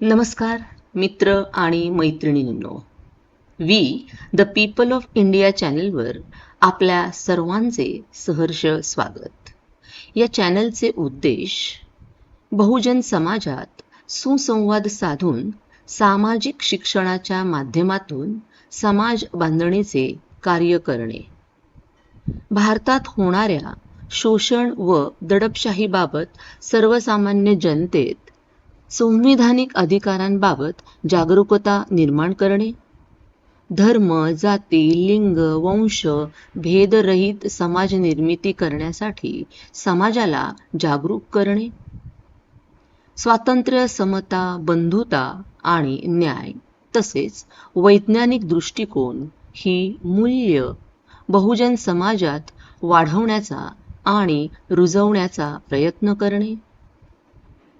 नमस्कार मित्र आणि मैत्रिणींनो. We the people of India चॅनलवर आपल्या सर्वांचे सहर्ष स्वागत. या चॅनलचे उद्देश बहुजन समाजात सुसंवाद साधून सामाजिक शिक्षणाच्या माध्यमातून समाज बांधणीचे कार्य करणे. भारतात होणाऱ्या शोषण व दडपशाहीबाबत सर्वसामान्य जनतेत संविधानिक अधिकारांबाबत जागरूकता निर्माण करणे. धर्म जाती लिंग वंश भेदरहित समाज निर्मिती करण्यासाठी समाजाला जागरूक करणे. स्वातंत्र्य समता बंधुता आणि न्याय तसेच वैज्ञानिक दृष्टिकोन ही मूल्य बहुजन समाजात वाढवण्याचा आणि रुजवण्याचा प्रयत्न करणे.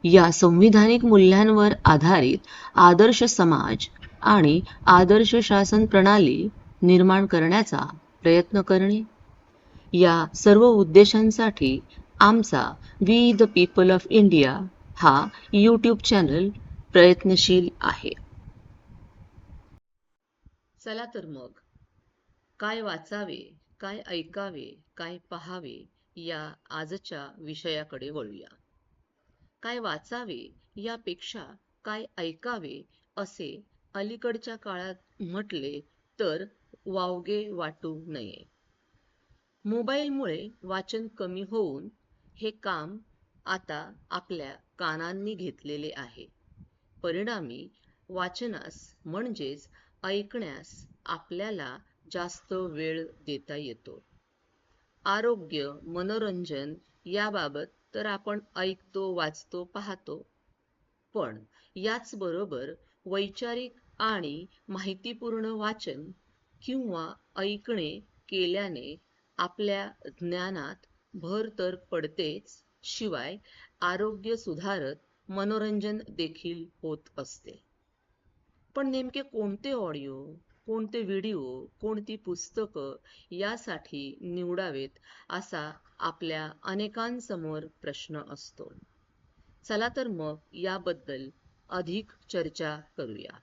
या संविधानिक मूल्यांवर आधारित आदर्श समाज आणि आदर्श शासन प्रणाली निर्माण करण्याचा प्रयत्न करणे. या सर्व उद्देशांसाठी आमचा we the people of India हा यूट्यूब चॅनल प्रयत्नशील आहे. चला तर मग काय वाचावे काय ऐकावे काय पहावे या आजच्या विषयाकडे वळूया. काय वाचावे यापेक्षा काय ऐकावे असे अलीकडच्या काळात म्हटले तर वावगे वाटू नये. मोबाईलमुळे वाचन कमी होऊन हे काम आता आपल्या कानांनी घेतलेले आहे. परिणामी वाचनास म्हणजेच ऐकण्यास आपल्याला जास्त वेळ देता येतो. आरोग्य मनोरंजन याबाबत तर आपण ऐकतो वाचतो पाहतो. पण याचबरोबर वैचारिक आणि माहितीपूर्ण वाचन किंवा ऐकणे केल्याने आपल्या ज्ञानात भर तर पडतेच शिवाय आरोग्य सुधारत मनोरंजन देखील होत असते. पण नेमके कोणते ऑडिओ कोणते व्हिडिओ कोणती पुस्तकं यासाठी निवडावेत असा आपल्या अनेकांसमोर प्रश्न असतो. चला तर मग याबद्दल अधिक चर्चा करूया.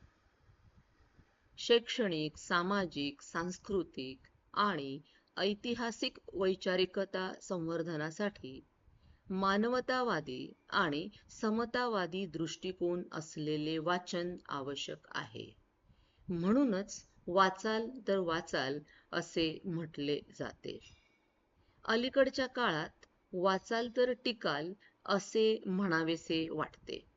शैक्षणिक सामाजिक सांस्कृतिक आणि ऐतिहासिक वैचारिकता संवर्धनासाठी मानवतावादी आणि समतावादी दृष्टिकोन असलेले वाचन आवश्यक आहे. म्हणूनच वाचाल तर वाचाल असे म्हटले जाते. अलीकडच्या काळात वाचाल तर टिकाल असे म्हणावेसे वाटते.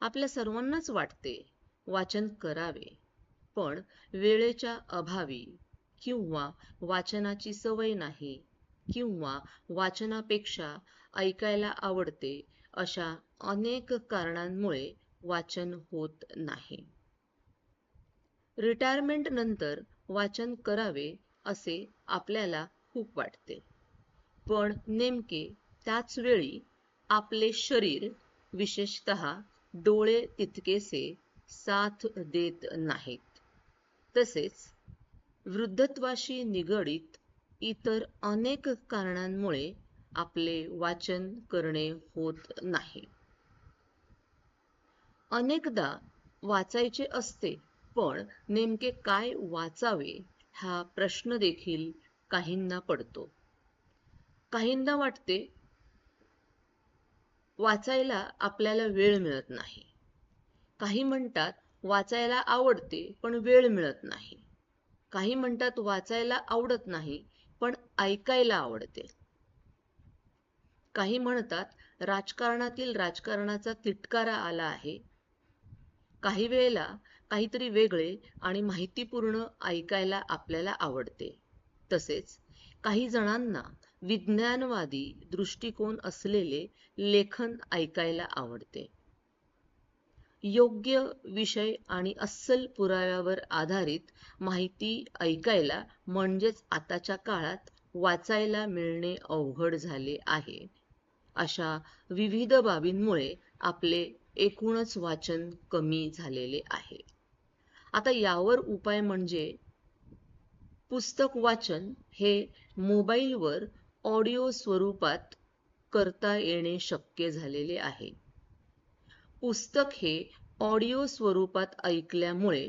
आपल्या सर्वांनाच वाटते वाचन करावे. पण वेळेच्या अभावी किंवा वाचनाची सवय नाही किंवा वाचनापेक्षा ऐकायला आवडते अशा अनेक कारणांमुळे वाचन होत नाही. रिटायरमेंट नंतर वाचन करावे असे आपल्याला खूप वाटते. पण नेमके त्याच वेळी आपले शरीर विशेषत डोळे तितकेसे साथ देत नाहीत. तसेच वृद्धत्वाशी निगडीत इतर अनेक कारणांमुळे आपले वाचन करणे होत नाही. अनेकदा वाचायचे असते पण नेमके काय वाचावे हा प्रश्न देखील काहींना पडतो. काहींना वाटते वाचायला आपल्याला वेळ मिळत नाही. काही म्हणतात वाचायला आवडते पण वेळ मिळत नाही. काही म्हणतात वाचायला आवडत नाही पण ऐकायला आवडते. काही म्हणतात राजकारणातील राजकारणाचा तिटकारा आला आहे. काही वेळेला काहीतरी वेगळे आणि माहितीपूर्ण ऐकायला आपल्याला आवडते. तसेच काही जणांना विज्ञानवादी दृष्टिकोन असलेले लेखन ऐकायला आवडते. योग्य विषय आणि अस्सल पुराव्यावर आधारित माहिती ऐकायला म्हणजेच आताच्या काळात वाचायला मिळणे अवघड झाले आहे. अशा विविध बाबींमुळे आपले एकूणच वाचन कमी झालेले आहे. आता यावर उपाय म्हणजे पुस्तक वाचन हे मोबाईलवर ऑडिओ स्वरूपात करता येणे शक्य झालेले आहे. पुस्तक हे ऑडिओ स्वरूपात ऐकल्यामुळे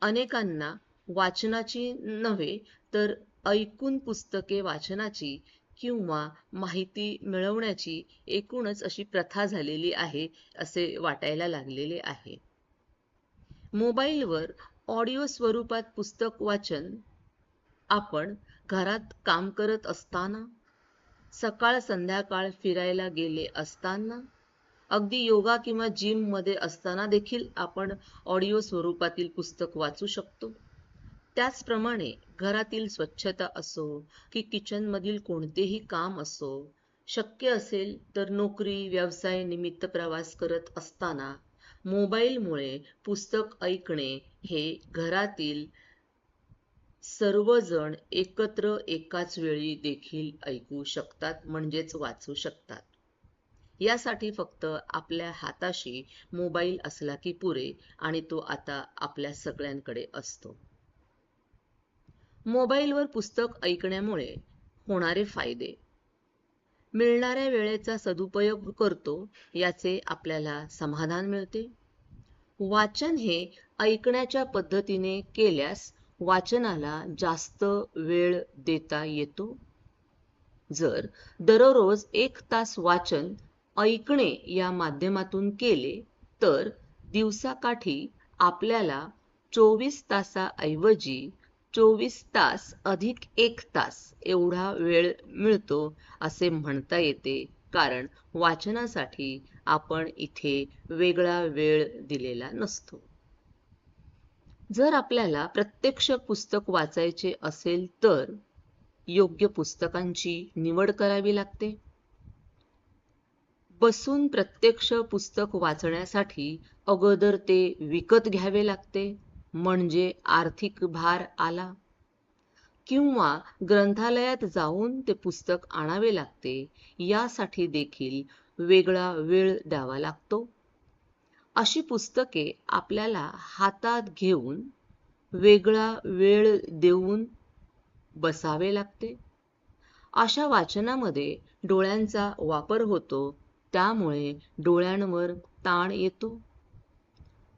अनेकांना वाचनाची नव्हे तर ऐकून पुस्तके वाचनाची किंवा माहिती मिळवण्याची एकूणच अशी प्रथा झालेली आहे असे वाटायला लागलेले आहे. मोबाईलवर ऑडिओ स्वरूपात पुस्तक वाचन आपण घरात काम करत असताना सकाळ संध्याकाळ फिरायला गेले असताना अगदी योगा किंवा जिममध्ये असताना देखील आपण ऑडिओ स्वरूपातील पुस्तक वाचू शकतो. त्याचप्रमाणे घरातील स्वच्छता असो की किचन मधील कोणतेही काम असो शक्य असेल तर नोकरी व्यवसाय निमित्त प्रवास करत असताना मोबाईलमुळे पुस्तक ऐकणे हे घरातील सर्वजण एकत्र एकाच वेळी देखील ऐकू शकतात म्हणजेच वाचू शकतात. यासाठी फक्त आपल्या हाताशी मोबाईल असला की पुरे आणि तो आता आपल्या सगळ्यांकडे असतो. मोबाईलवर पुस्तक ऐकण्यामुळे होणारे फायदे मिळणाऱ्या वेळेचा सदुपयोग करतो याचे आपल्याला समाधान मिळते. वाचन हे ऐकण्याच्या पद्धतीने केल्यास वाचनाला जास्त वेळ देता येतो. जर दररोज एक तास वाचन ऐकणे या माध्यमातून केले तर दिवसाकाठी आपल्याला चोवीस तासाऐवजी चोवीस तास अधिक एक तास एवढा वेळ मिळतो असे म्हणता येते. कारण वाचनासाठी आपण इथे वेगळा वेळ दिलेला नसतो. जर आपल्याला प्रत्यक्ष पुस्तक वाचायचे असेल तर योग्य पुस्तकांची निवड करावी लागते. बसून प्रत्यक्ष पुस्तक वाचण्यासाठी अगोदर ते विकत घ्यावे लागते. म्हणजे आर्थिक भार आला. किंवा ग्रंथालयात जाऊन ते पुस्तक आणावे लागते यासाठी देखील वेगळा वेळ द्यावा लागतो. अशी पुस्तके आपल्याला हातात घेऊन वेगळा वेळ देऊन बसावे लागते. अशा वाचनामध्ये डोळ्यांचा वापर होतो त्यामुळे डोळ्यांवर ताण येतो.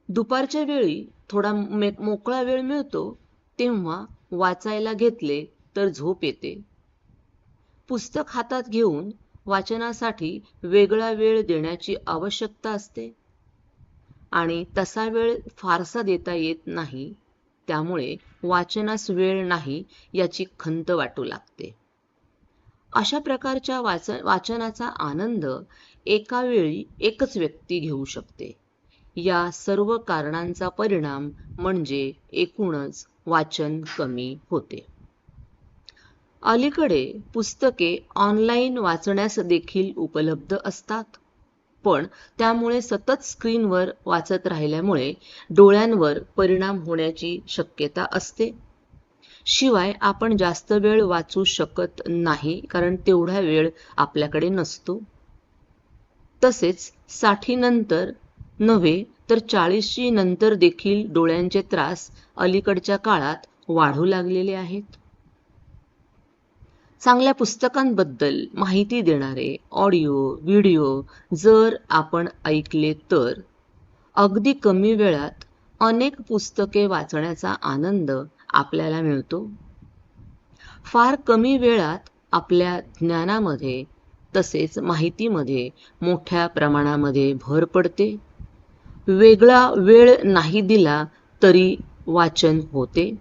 दुपारच्या वेळी थोडा मोकळा वेळ मिळतो तेव्हा वाचायला घेतले तर झोप येते. पुस्तक हातात घेऊन वाचनासाठी वेगळा वेळ देण्याची आवश्यकता असते. आणि तसा वेळ फारसा देता येत नाही त्यामुळे वाचनास वेळ नाही याची खंत वाटू लागते. अशा प्रकारच्या वाच वाचनाचा आनंद एका वेळी एकच व्यक्ती घेऊ शकते. या सर्व कारणांचा परिणाम म्हणजे एकूणच वाचन कमी होते. अलीकडे पुस्तके ऑनलाईन वाचण्यास देखील उपलब्ध असतात. पण त्यामुळे सतत स्क्रीनवर वाचत राहिल्यामुळे डोळ्यांवर परिणाम होण्याची शक्यता असते. शिवाय आपण जास्त वेळ वाचू शकत नाही कारण तेवढा वेळ आपल्याकडे नसतो. तसेच साठीनंतर नव्हे तर चाळीसशी नंतर देखील डोळ्यांचे त्रास अलीकडच्या काळात वाढू लागलेले आहेत. चांगल्या पुस्तकांबद्दल माहिती देणारे ऑडिओ व्हिडिओ जर आपण ऐकले तर अगदी कमी वेळात अनेक पुस्तके वाचण्याचा आनंद आपल्याला मिळतो. फार कमी वेळात आपल्या ज्ञानामध्ये तसेच माहितीमध्ये मोठ्या प्रमाणामध्ये भर पडते. वेगळा वेळ नाही दिला तरी वाचन होते.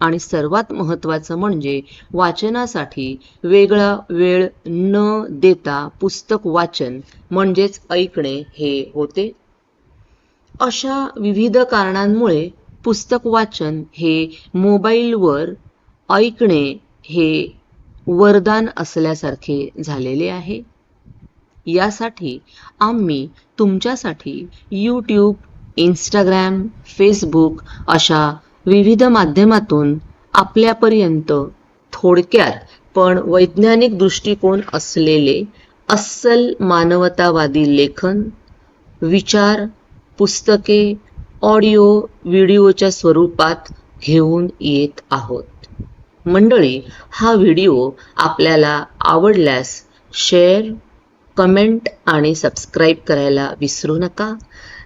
आणि सर्वात महत्त्वाचं म्हणजे वाचनासाठी वेगळा वेळ न देता पुस्तक वाचन म्हणजेच ऐकणे हे होते. अशा विविध कारणांमुळे पुस्तक वाचन हे मोबाईलवर ऐकणे हे वरदान असल्यासारखे झालेले आहे. यासाठी आम्ही तुमच्यासाठी यूट्यूब इंस्टाग्राम फेसबुक अशा विविध माध्यमातून आपल्यापर्यंत थोडक्यात पण वैज्ञानिक दृष्टिकोन असलेले अस्सल मानवतावादी लेखन विचार पुस्तके ऑडिओ व्हिडिओच्या स्वरूपात घेऊन येत आहोत. मंडळी हा व्हिडिओ आपल्याला आवडल्यास शेअर कमेंट आणि सबस्क्राईब करायला विसरू नका.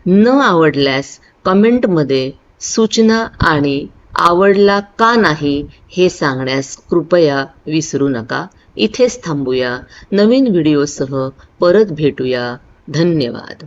न आवडल्यास कमेंटमध्ये सूचना आणि आवडला का नाही हे सांगण्यास कृपया विसरू नका. इथेच थांबूया. नवीन व्हिडिओसह परत भेटूया. धन्यवाद.